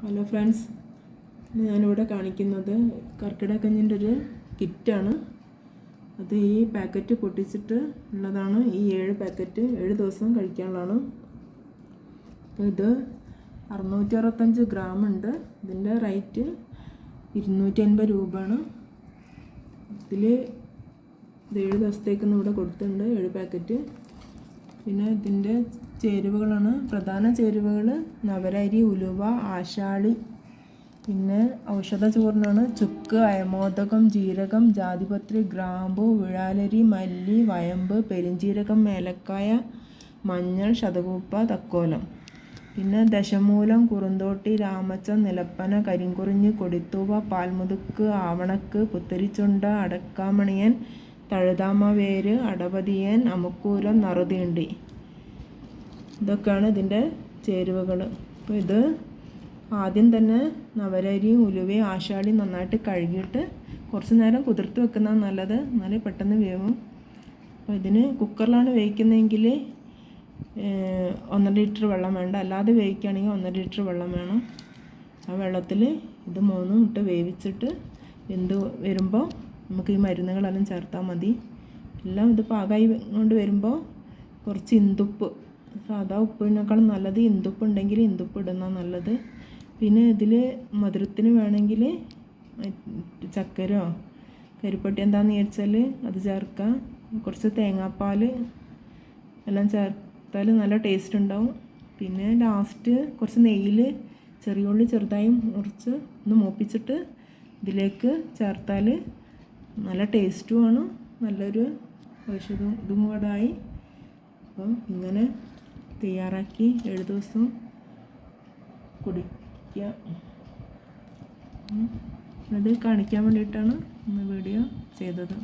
Hello friends ഞാനിവിടെ കാണിക്കുന്നത് കർക്കിടകഞ്ഞിന്റെ ഒരു കിറ്റാണ്. അത് ഈ പാക്കറ്റ് പൊട്ടിച്ചിട്ട് ഉള്ളതാണ്. ഈ ഏഴ് പാക്കറ്റ് ഏഴ് ദിവസം കഴിക്കാനുള്ളതാണ്. ഇത് അറുന്നൂറ്റി അറുപത്തഞ്ച് ഗ്രാം ഉണ്ട്. ഇതിന്റെ റേറ്റ് ഇരുന്നൂറ്റി അൻപത് രൂപയാണ്. ഇതിൽ ഇത് ഏഴ് ദിവസത്തേക്കൊന്നും ഇവിടെ കൊടുത്തിട്ടുണ്ട് ഏഴ് പാക്കറ്റ്. പിന്നെ ഇതിന്റെ ചേരുവകളാണ്. പ്രധാന ചേരുവകൾ നവരരി ഉലുവ ആശാളി പിന്നെ ഔഷധ ചൂർണമാണ് ചുക്ക് അയമോദകം ജീരകം ജാതിപത്രി ഗ്രാമ്പു വിഴാലരി മല്ലി വയമ്പ് പെരിഞ്ജീരകം ഏലക്കായ മഞ്ഞൾ ശതകൂപ്പ തക്കോലം. പിന്നെ ദശമൂലം കുറുന്തോട്ടി രാമച്ച നിലപ്പന കരിങ്കുറിഞ്ഞ് കൊടിത്തൂവ പാൽമുതുക്ക് ആവണക്ക് പുത്തരിച്ചുണ്ട അടക്കാമണിയൻ തഴുതാമ വേര് അടപതിയൻ അമുക്കൂരം നറുതീണ്ടി. ഇതൊക്കെയാണ് ഇതിന്റെ ചേരുവകൾ അപ്പോൾ ഇത് ആദ്യം തന്നെ നവരരിയും ഉലുവയും ആശാളിയും നന്നായിട്ട് കഴുകിയിട്ട് കുറച്ച് നേരം കുതിർത്ത് വെക്കുന്നതാണ് നല്ലത്. എന്നാലേ പെട്ടെന്ന് വേവും. അപ്പോൾ ഇതിന് കുക്കറിലാണ് വേവിക്കുന്നതെങ്കിൽ ഒന്നര ലിറ്റർ വെള്ളം വേണ്ട. അല്ലാതെ വേവിക്കുകയാണെങ്കിൽ ഒന്നര ലിറ്റർ വെള്ളം വേണം. ആ വെള്ളത്തിൽ ഇത് മൂന്നും ഇട്ട് വേവിച്ചിട്ട് വെന്ത് വരുമ്പോൾ നമുക്ക് ഈ മരുന്നുകളെല്ലാം ചേർത്താൽ മതി. എല്ലാം ഇത് പാകമായി കൊണ്ട് വരുമ്പോൾ കുറച്ച് ഇന്തുപ്പ് സാധാ ഉപ്പിനേക്കാളും നല്ലത് ഇന്തുപ്പ് ഉണ്ടെങ്കിൽ ഇന്തുപ്പ് ഇടുന്ന നല്ലത്. പിന്നെ ഇതിൽ മധുരത്തിന് വേണമെങ്കിൽ ചക്കരോ കരിപ്പട്ടി എന്താണെന്ന് വിചാരിച്ചാൽ അത് ചേർക്കാം. കുറച്ച് തേങ്ങാപ്പാൽ എല്ലാം ചേർത്താൽ നല്ല ടേസ്റ്റ് ഉണ്ടാവും. പിന്നെ ലാസ്റ്റ് കുറച്ച് നെയ്യിൽ ചെറിയ ഉള്ളി ചെറുതായി മുറിച്ച് ഒന്ന് മൂപ്പിച്ചിട്ട് ഇതിലേക്ക് ചേർത്താൽ നല്ല ടേസ്റ്റുമാണ് നല്ലൊരു ഔഷധം ഇതും കൂടെ ആയി അപ്പം ഇങ്ങനെ തയ്യാറാക്കി ഏഴ് ദിവസം കുടിക്കുക. അത് കാണിക്കാൻ വേണ്ടിയിട്ടാണ് ഇന്ന് വീഡിയോ ചെയ്തത്.